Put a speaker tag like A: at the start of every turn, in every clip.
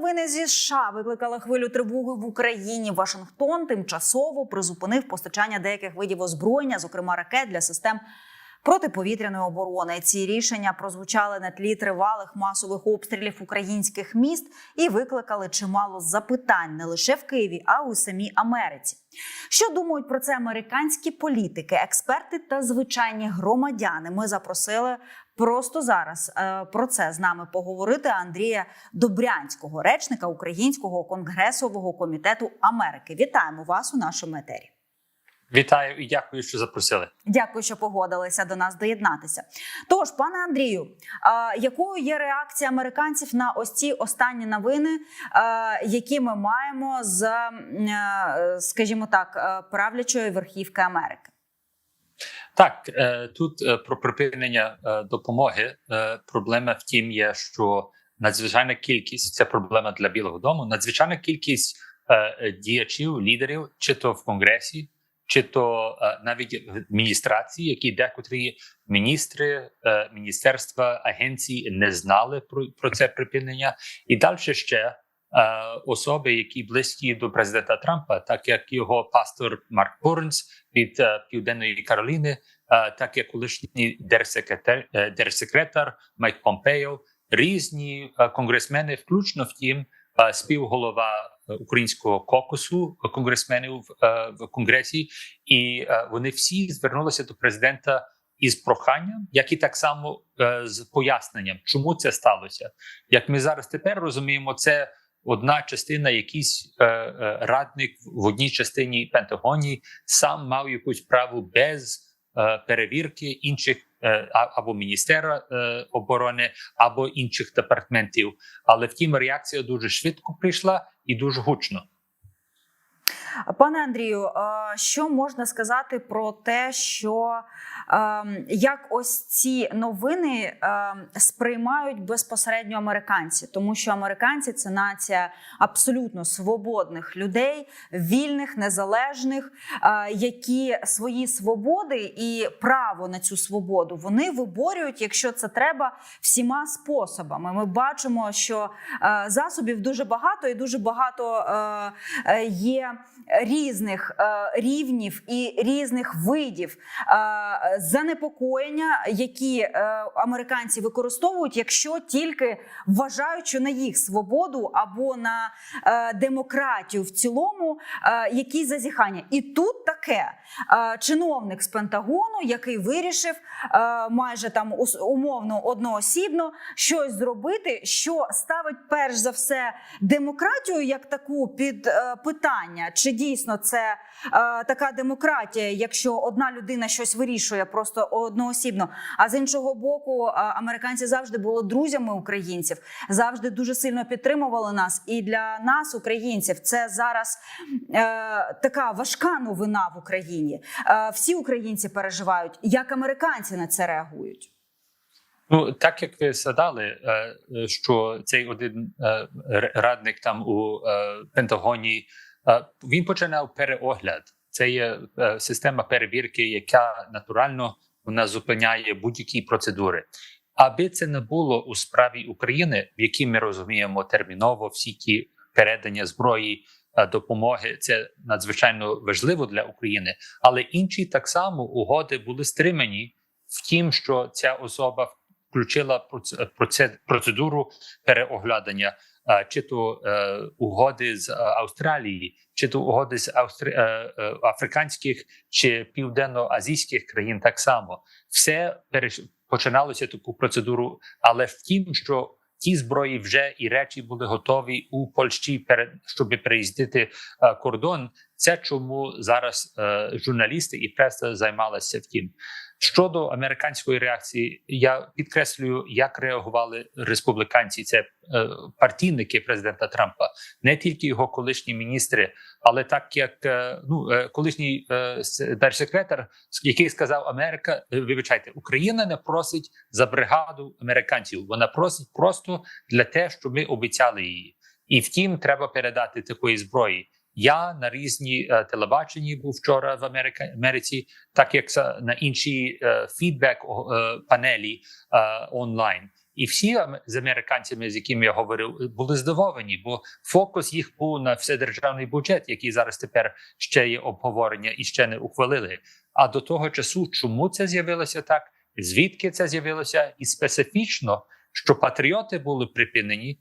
A: новини зі США викликали хвилю тривоги в Україні. Вашингтон тимчасово призупинив постачання деяких видів озброєння, зокрема ракет для систем. Протиповітряної оборони ці рішення прозвучали на тлі тривалих масових обстрілів українських міст і викликали чимало запитань не лише в Києві, а й у самій Америці. Що думають про це американські політики, експерти та звичайні громадяни? Ми запросили просто зараз е, про це з нами поговорити Андрія Добрянського, речника Українського конгресового комітету Америки. Вітаємо вас у нашому етері.
B: Вітаю і дякую, що запросили.
A: Дякую, що погодилися до нас доєднатися. Тож, пане Андрію, якою є реакція американців на ось ці останні новини, а, які ми маємо з, е, скажімо так, е, правлячої верхівки Америки?
B: Так е, тут е, про припинення е, допомоги проблема в тім є, що надзвичайна кількість це проблема для Білого Дому. Надзвичайна кількість діячів, лідерів, чи то в конгресі, чи то навіть в адміністрації, які декотрі міністри, міністерства, агенції не знали про, про це припинення, і далі ще. Е, Особи, які близькі до президента Трампа, так як його пастор Марк Бурнс від е, Південної Кароліни, е, так як колишній держсекретар Майк Помпео, різні конгресмени, включно втім, співголова українського кокусу конгресменів в конгресі, і вони всі звернулися до президента із проханням, як і так само з поясненням, чому це сталося. Як ми зараз тепер розуміємо, це одна частина, якийсь е, е, радник в одній частині Пентагоні сам мав якусь право без е, перевірки інших е, або міністера е, оборони, або інших департаментів. Але втім, реакція дуже швидко прийшла і дуже гучно.
A: Пане Андрію, е, що можна сказати про те, що ем, як ось ці новини ем, сприймають безпосередньо американці, тому що американці це нація абсолютно свободних людей, вільних, незалежних, е, які свої свободи і право на цю свободу вони виборюють, якщо це треба, всіма способами. Ми бачимо, що е, засобів дуже багато і дуже багато є різних е, рівнів і різних видів е, занепокоєння, які е, американці використовують, якщо тільки вважають, що на їх свободу або на демократію в цілому якісь зазіхання. І тут таке чиновник з Пентагону, який вирішив майже там умовно одноосібно щось зробити, що ставить перш за все демократію як таку під питання, чи дійсно це е, така демократія, якщо одна людина щось вирішує просто одноосібно. А з іншого боку, е, американці завжди були друзями українців, завжди дуже сильно підтримували нас. І для нас, українців, це зараз е, така важка новина в Україні. Е, всі українці переживають, як американці на це реагують.
B: Ну так як ви згадали, е, що цей один е, радник там у е, Пентагоні він починав переогляд. Це є е, система перевірки, яка натурально вона зупиняє будь-які процедури. Аби це не було у справі України, в якій ми розуміємо терміново всі ті передання зброї. е, Допомоги це надзвичайно важливо для України, але інші так само угоди були стримані в тім, що ця особа включила процедуру переоглядання, чи то е, угоди з е, Австралії, чи то угоди з Австрі... е, е, африканських чи південно-азійських країн. Так само все починалося таку процедуру, але втім, що ті зброї вже і речі були готові у Польщі перед щоб переїздити е, кордон. Це чому зараз е, журналісти і преса займалися втім. Щодо американської реакції, я підкреслюю, як реагували республіканці. Це е, партійники президента Трампа, не тільки його колишні міністри, але так як е, ну е, колишній держсекретар, який сказав Америка, вибачайте, Україна не просить за бригаду американців. Вона просить просто для те, що ми обіцяли її. І втім, треба передати такої зброї. Я на різні е, телебаченні був вчора в Америка, Америці, так як на інші е, фідбек е, панелі е, онлайн. І всі з американцями, з якими я говорив, були здивовані, бо фокус їх був на вседержавний бюджет, який зараз тепер ще є обговорення і ще не ухвалили. А до того часу, чому це з'явилося так? Звідки це з'явилося? І специфічно, що патріоти були припинені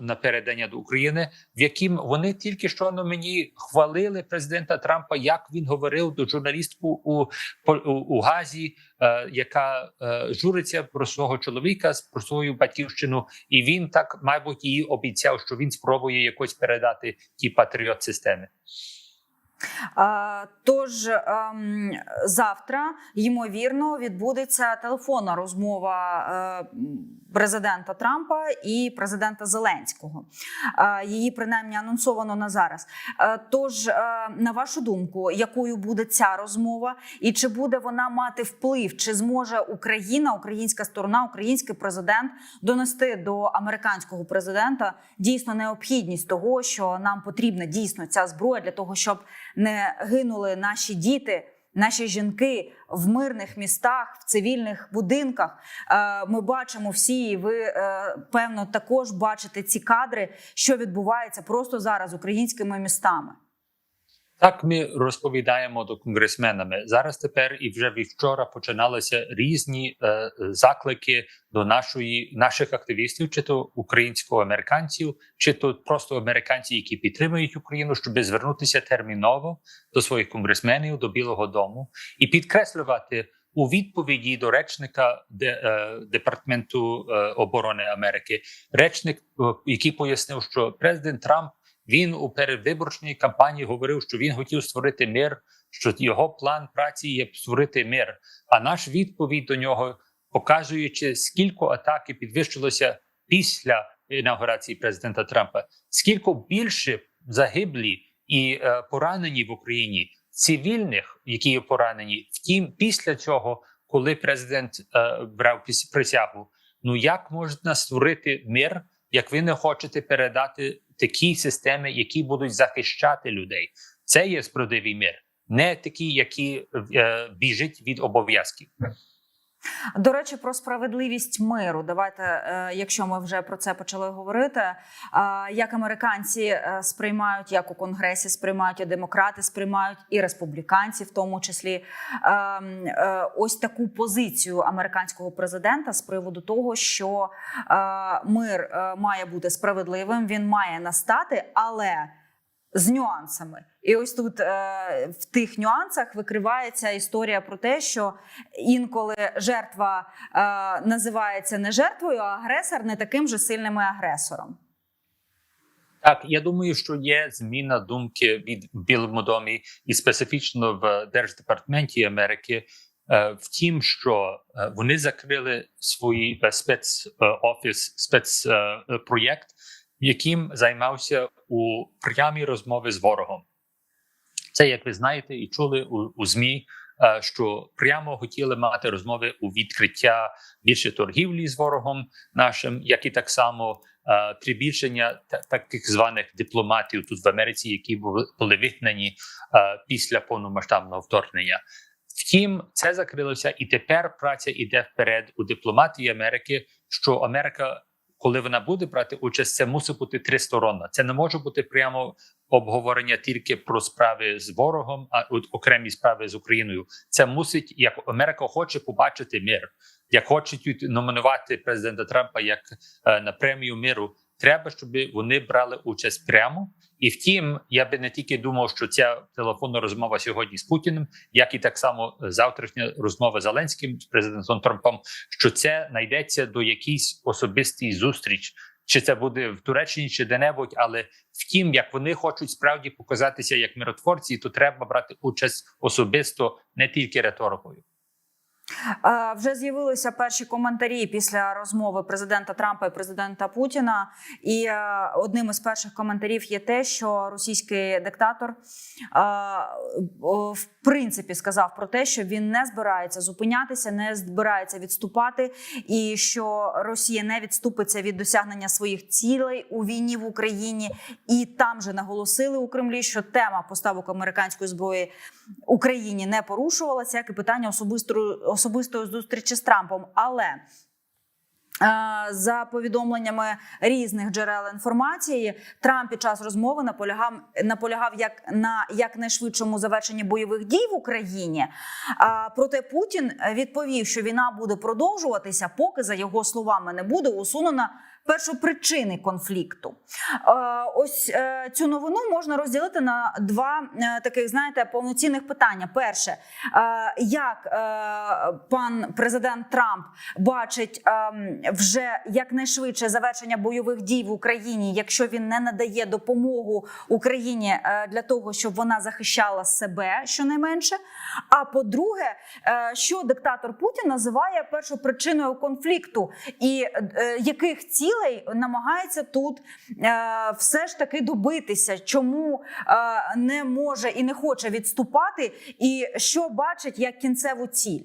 B: на передання до України, в яким вони тільки що на мені хвалили президента Трампа, як він говорив до журналістку у, у, Газі, е, яка е, журиться про свого чоловіка, про свою батьківщину, і він так, мабуть, їй обіцяв, що він спробує якось передати ті патріот системи.
A: Е, Тож ем, завтра ймовірно відбудеться телефонна розмова е, президента Трампа і президента Зеленського. Її принаймні анонсовано на зараз. Тож, на вашу думку, якою буде ця розмова, і чи буде вона мати вплив, чи зможе Україна, українська сторона, український президент донести до американського президента дійсно необхідність того, що нам потрібна дійсно ця зброя для того, щоб не гинули наші діти, наші жінки в мирних містах, в цивільних будинках. Е, Ми бачимо всі, і ви е, певно також бачите ці кадри, що відбувається просто зараз українськими містами.
B: Так ми розповідаємо до конгресменами. Зараз тепер і вже вчора починалися різні е, заклики до нашої наших активістів, чи то українсько-американців, чи то просто американців, які підтримують Україну, щоб звернутися терміново до своїх конгресменів, до Білого Дому і підкреслювати у відповіді до речника е, департаменту е, оборони Америки, речник, е, який пояснив, що президент Трамп. Він у передвиборчній кампанії говорив, що він хотів створити мир, що його план праці є створити мир. А наш відповідь до нього, показуючи, скільки атаки підвищилося після інаугурації президента Трампа, скільки більше загиблі і е, поранені в Україні цивільних, які є поранені. Втім, після цього, коли президент е, брав присягу, ну як можна створити мир, як ви не хочете передати такі системи, які будуть захищати людей? Це є справедливий мир, не такі, які е, біжить від обов'язків.
A: До речі, про справедливість миру. Давайте, е, якщо ми вже про це почали говорити, е, як американці е, сприймають, як у конгресі сприймають і демократи, сприймають і республіканці, в тому числі ем, ось таку позицію американського президента з приводу того, що мир має бути справедливим, він має настати, але з нюансами. І ось тут е, в тих нюансах викривається історія про те, що інколи жертва е, називається не жертвою, а агресор не таким же сильним агресором.
B: Так, я думаю, що є зміна думки від Білому домі і специфічно в Держдепартаменті Америки. е, В тім, що е, вони закрили свій е, спецофіс, спецпроєкт, яким займався у прямій розмові з ворогом. Це, як ви знаєте, і чули у, у ЗМІ, е, що прямо хотіли мати розмови у відкриття більше торгівлі з ворогом нашим, як і так само е, прибільшення таких званих дипломатів тут в Америці, які були, вигнані е, після повномасштабного вторгнення. Втім, це закрилося, і тепер праця йде вперед у дипломатії Америки, що Америка, коли вона буде брати участь, це мусить бути тристоронна. Це не може бути прямо обговорення тільки про справи з ворогом, а от окремі справи з Україною. Це мусить, як Америка хоче побачити мир, як хочуть номінувати президента Трампа як е, на премію миру. Треба, щоб вони брали участь прямо. І втім, я би не тільки думав, що ця телефонна розмова сьогодні з Путіним, як і так само завтрашня розмова з Зеленським з президентом Трампом, що це знайдеться до якійсь особистій зустріч, чи це буде в Туреччині, чи де-небудь. Але втім, як вони хочуть справді показатися як миротворці, то треба брати участь особисто, не тільки риторикою.
A: Вже з'явилися перші коментарі після розмови президента Трампа і президента Путіна. І е, одним із перших коментарів є те, що російський диктатор в принципі сказав про те, що він не збирається зупинятися, не збирається відступати, і що Росія не відступиться від досягнення своїх цілей у війні в Україні. І там же наголосили у Кремлі, що тема поставок американської зброї Україні не порушувалася, як і питання особистої особистої зустрічі з Трампом. Але Е, За повідомленнями різних джерел інформації, Трамп під час розмови наполягав наполягав як на якнайшвидшому завершенні бойових дій в Україні. А проте Путін відповів, що війна буде продовжуватися, поки за його словами не буде усунена першопричини конфлікту. Е, Ось е, цю новину можна розділити на два е, таких, знаєте, повноцінних питання. Перше, як пан президент Трамп бачить вже якнайшвидше завершення бойових дій в Україні, якщо він не надає допомогу Україні для того, щоб вона захищала себе щонайменше. А по-друге, що диктатор Путін називає першопричиною конфлікту, і яких цілей намагається тут е, все ж таки добитися, чому е, не може і не хоче відступати, і що бачить як кінцеву ціль.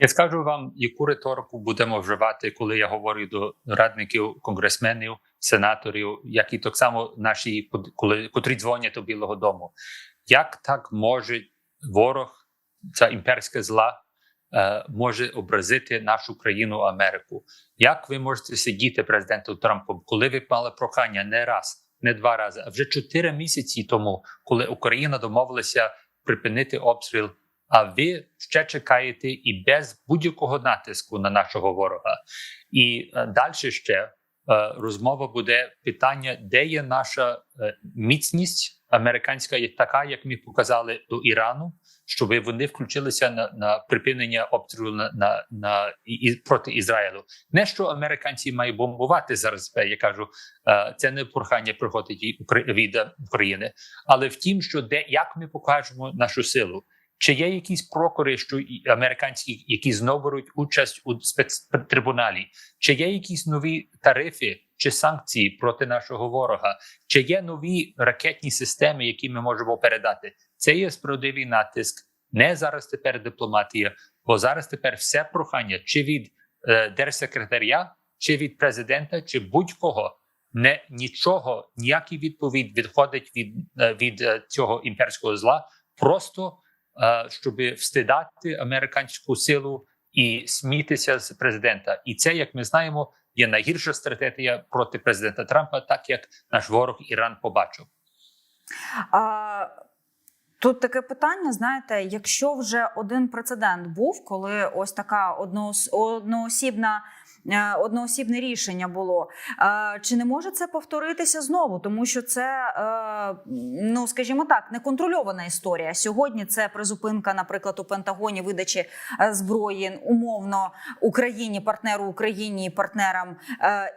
B: Я скажу вам, яку риторику будемо вживати, коли я говорю до радників, конгресменів, сенаторів, як і так само наші, коли котрі дзвонять до Білого Дому. Як так може ворог, ця імперська зла, може образити нашу країну Америку? Як ви можете сидіти президентом Трампом, коли ви мали прохання не раз, не два рази, а вже чотири місяці тому, коли Україна домовилася припинити обстріл а ви ще чекаєте і без будь-якого натиску на нашого ворога. І е, далі ще е, розмова буде питання, де є наша е, міцність американська, така, як ми показали до Ірану, щоб вони включилися на, на припинення обстрілу на, на, на і, проти Ізраїлю. Не що американці мають бомбувати зараз. Я кажу, е, це не прохання приходить від Укра- від е, України, але в тім, що де як ми покажемо нашу силу. Чи є якісь прокури, що американські, які знову беруть участь у спецтрибуналі? Чи є якісь нові тарифи чи санкції проти нашого ворога? Чи є нові ракетні системи, які ми можемо передати? Це є справедливий натиск. Не зараз тепер дипломатія, бо зараз тепер все прохання чи від е, держсекретаря, чи від президента, чи будь-кого. Не нічого, ніякий відповідь відходить від, е, від е, цього імперського зла. Просто е, щоб встидати американську силу і смітися з президента. І це, як ми знаємо, є найгірша стратегія проти президента Трампа, так як наш ворог Іран побачив.
A: А, Тут таке питання: знаєте, якщо вже один прецедент був, коли ось така одноос, одноосібна. Е, Одноосібне рішення було. Е, Чи не може це повторитися знову? Тому що це, е, ну скажімо так, неконтрольована історія. Сьогодні це призупинка, наприклад, у Пентагоні видачі зброї умовно Україні, партнеру Україні партнерам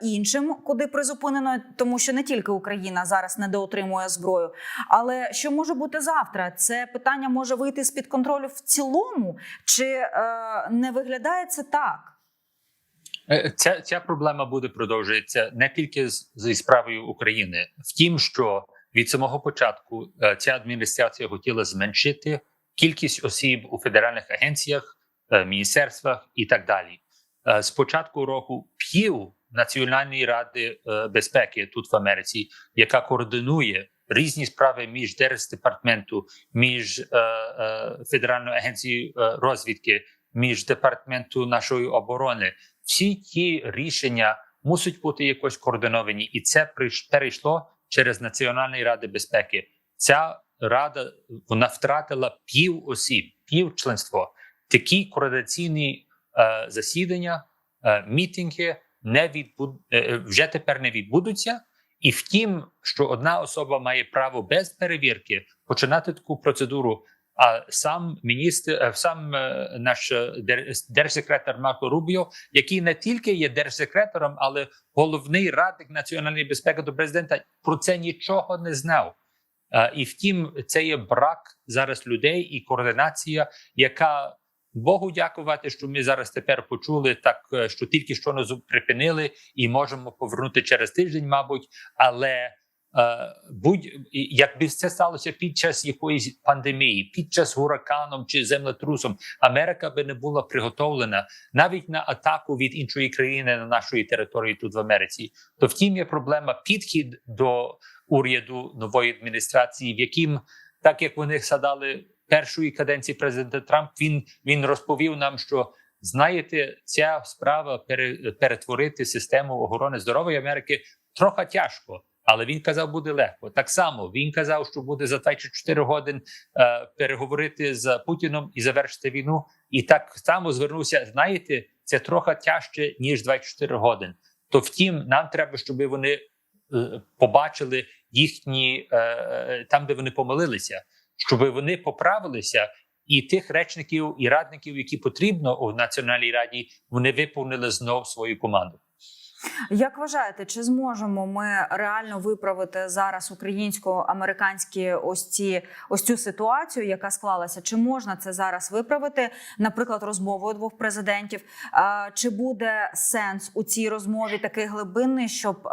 A: іншим, куди призупинено, тому що не тільки Україна зараз недоотримує зброю. Але що може бути завтра? Це питання може вийти з під контролю в цілому, чи не виглядає це так?
B: Е, Ця, ця проблема буде продовжуватися не тільки з, зі справою України, втім, що від самого початку е, ця адміністрація хотіла зменшити кількість осіб у федеральних агенціях, е, міністерствах і так далі. З початку року пів Національної ради безпеки тут в Америці, яка координує різні справи між Держдепартаменту, між Федеральною агенцією розвідки, між департаменту нашої оборони. Всі ті рішення мусять бути якось координовані, і це перейшло через Національну раду безпеки. Ця рада вона втратила пів осіб, пів членство. Такі координаційні е, засідання, е, мітинги не відбуд... е, вже тепер не відбудуться. І втім, що одна особа має право без перевірки починати таку процедуру. А сам міністр, е, сам е, наш е, держсекретар Марко Рубіо, який не тільки є держсекретарем, але головний радник національної безпеки до президента, про це нічого не знав. І втім, це є брак зараз людей і координація, яка Богу дякувати, що ми зараз тепер почули так, що тільки що нас припинили, і можемо повернути через тиждень, мабуть. Але будь якби це сталося під час якоїсь пандемії, під час гураканом чи землетрусом, Америка би не була приготовлена навіть на атаку від іншої країни на нашої території тут в Америці. То втім є проблема підхід до уряду нової адміністрації, в яким так як вони садали першої каденції президента Трамп, він він розповів нам, що знаєте, ця справа пере- перетворити систему охорони здоров'я Америки трохи тяжко. Але він казав, буде легко. Так само він казав, що буде за 24 годин е, переговорити з Путіном і завершити війну. І так само звернувся. Знаєте, це трохи тяжче ніж 24 години. То втім, нам треба, щоб вони е, побачили їхні е, е, там, де вони помилилися, щоб вони поправилися. І тих речників і радників, які потрібно у національній раді, вони виповнили знов свою команду.
A: Як вважаєте, чи зможемо ми реально виправити зараз українсько-американські ось ці ось цю ситуацію, яка склалася? Чи можна це зараз виправити? Наприклад, розмовою двох президентів? Чи буде сенс у цій розмові такий глибинний, щоб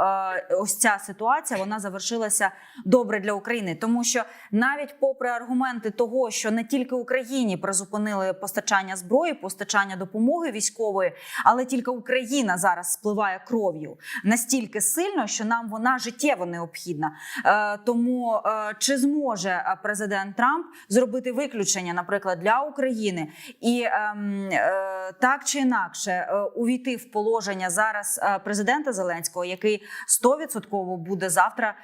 A: ось ця ситуація вона завершилася добре для України? Тому що навіть попри аргументи того, що не тільки Україні призупинили постачання зброї, постачання допомоги військової, але тільки Україна зараз спливає кров'ю настільки сильно, що нам вона життєво необхідна. Е, тому е, чи зможе е, президент Трамп зробити виключення, наприклад, для України, і ем, так чи інакше увійти в положення зараз президента Зеленського, який 100% буде завтра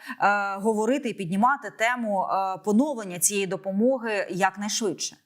A: говорити і піднімати тему поновлення цієї допомоги якнайшвидше?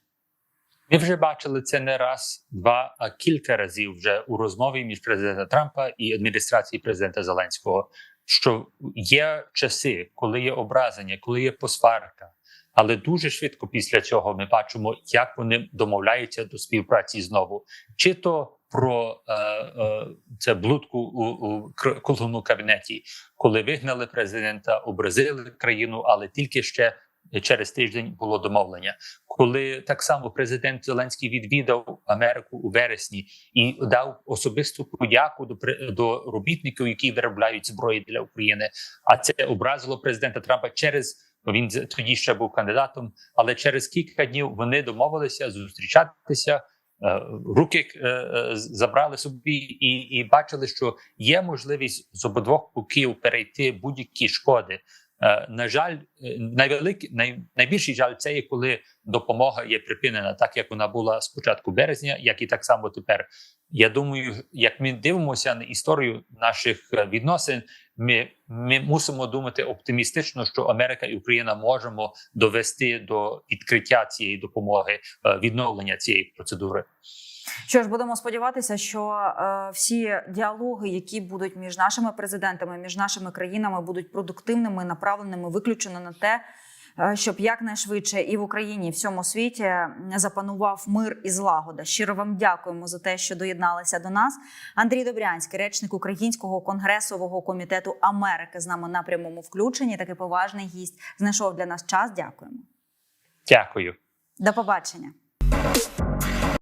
B: Ми вже бачили це не раз, два, а кілька разів вже у розмові між президентом Трампа і адміністрацією президента Зеленського. Що є часи, коли є образення, коли є посварка, але дуже швидко після цього ми бачимо, як вони домовляються до співпраці знову, чи то про е, е, це блудку у, у круглому кабінеті, коли вигнали президента, образили країну, але тільки ще через тиждень було домовлення. Коли так само президент Зеленський відвідав Америку у вересні і дав особисту подяку до до робітників, які виробляють зброї для України. А це образило президента Трампа через він тоді ще був кандидатом, але через кілька днів вони домовилися зустрічатися. е, Руки е, е, забрали собі і, і бачили, що є можливість з обидвох боків перейти будь-які шкоди. Е, На жаль, е, найвеликий най, найбільший жаль це є коли допомога є припинена, так як вона була з початку березня, як і так само тепер. Я думаю, як ми дивимося на історію наших е, відносин, ми, ми мусимо думати оптимістично, що Америка і Україна можемо довести до відкриття цієї допомоги, відновлення цієї процедури.
A: Що ж, будемо сподіватися, що е, всі діалоги, які будуть між нашими президентами, між нашими країнами, будуть продуктивними, направленими виключно на те, е, щоб якнайшвидше і в Україні, і в всьому світі запанував мир і злагода. Щиро вам дякуємо за те, що доєдналися до нас. Андрій Добрянський, речник Українського конгресового комітету Америки, з нами на прямому включенні. Такий поважний гість знайшов для нас час. Дякуємо.
B: Дякую.
A: До побачення.